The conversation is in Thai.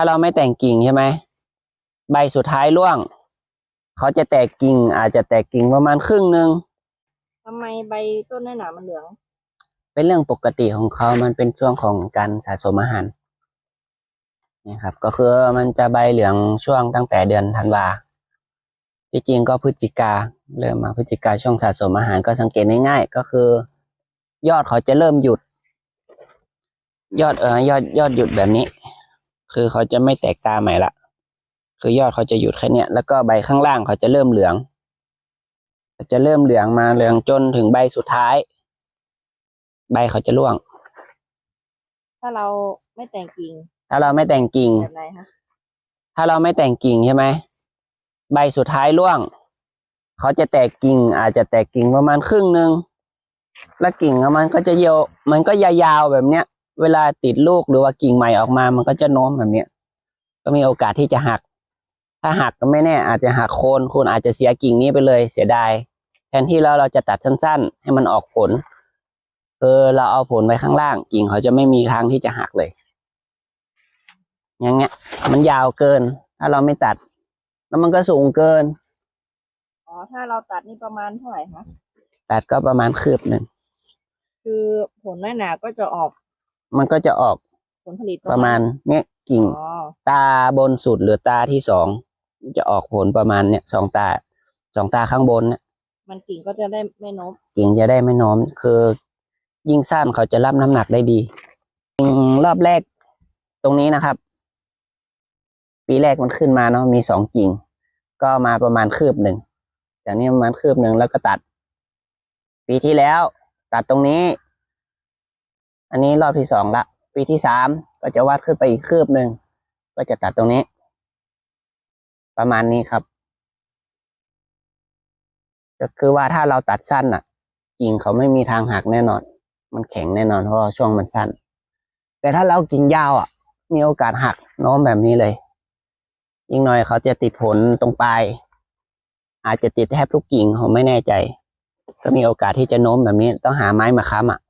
ถ้าเราไม่แต่งกิ่งใช่ไหมใบสุดท้ายร่วง เขาจะแตกกิ่ง อาจจะแตกกิ่งประมาณครึ่งหนึ่งทำไมใบต้นน้อยหนามันเหลือง เป็นเรื่องปกติของเขามันเป็นช่วงของการสะสมอาหารนี่ครับ ก็คือมันจะใบเหลืองช่วงตั้งแต่เดือนธันวาที่จริงก็พฤศจิกาเริ่มมาพฤศจิกาช่วงสะสมอาหารก็สังเกตง่ายๆก็คือ ยอดเขาจะเริ่มหยุด ยอดเออยอดยอดหยุดแบบนี้ คือเขาจะไม่แตกตาใหม่ละคือยอดเขาจะหยุดแค่เนี้ยแล้วก็ใบข้างล่างเขาจะเริ่มเหลือง จะเริ่มเหลืองมาเหลืองจนถึงใบสุดท้าย ใบเขาจะร่วง ถ้าเราไม่แต่งกิ่ง ถ้าเราไม่แต่งกิ่งแบบไหนคะถ้าเราไม่แต่งกิ่งใช่ไหมใบสุดท้ายร่วง เขาจะแตกกิ่ง อาจจะแตกกิ่งประมาณครึ่งหนึ่งแล้วกิ่งของมันก็จะเยาวมันก็ยาวๆแบบเนี้ย เวลาติดลูกหรือว่ากิ่งใหม่ออกมา มันก็จะโน้มแบบเนี้ยก็มีโอกาสที่จะหัก ถ้าหักก็ไม่แน่ อาจจะหักโคนคุณอาจจะเสียกิ่งนี้ไปเลยเสียดายแทนที่เราเราจะตัดสั้น ๆ ให้มันออกผลเออเราเอาผลไว้ข้างล่าง กิ่งเขาจะไม่มีทางที่จะหักเลยอย่างเงี้ย มันยาวเกิน ถ้าเราไม่ตัด แล้วมันก็สูงเกินอ๋อถ้าเราตัดนี่ประมาณเท่าไหร่คะตัดก็ประมาณคืบหนึ่งคือผลน้อยหนาก็จะออก มันก็จะออกผลผลิตประมาณเนี้ยกิ่ง อ๋อตาบนสุดหรือตาที่สองจะออกผลประมาณเนี้ยสองตาสองตาข้างบนเนี่ยมันกิ่งก็จะได้ไม่โน้มกิ่งจะได้ไม่โน้มคือ ยิ่งสั้นเขาจะรับน้ำหนักได้ดีกิ่งรอบแรกตรงนี้นะครับ ปีแรกมันขึ้นมาเนาะมีสองกิ่ง ก็มาประมาณคืบหนึ่งจากนี้ประมาณคืบหนึ่งแล้วก็ตัด ปีที่แล้ว ตัดตรงนี้ อันนี้รอบที่สองละ ปีที่สามก็จะวัดขึ้นไปอีกคืบหนึ่งก็จะตัดตรงนี้ ประมาณนี้ครับ ก็คือว่าถ้าเราตัดสั้นอะกิ่งเขาไม่มีทางหักแน่นอน มันแข็งแน่นอนเพราะช่วงมันสั้น แต่ถ้าเรากิ่งยาวอะ มีโอกาสหักโน้มแบบนี้เลย ยิ่งหน่อยเขาจะติดผลตรงปลายอาจจะติดแทบทุกกิ่งผมไม่แน่ใจ ก็มีโอกาสที่จะโน้มแบบนี้ต้องหาไม้มาค้ำอะ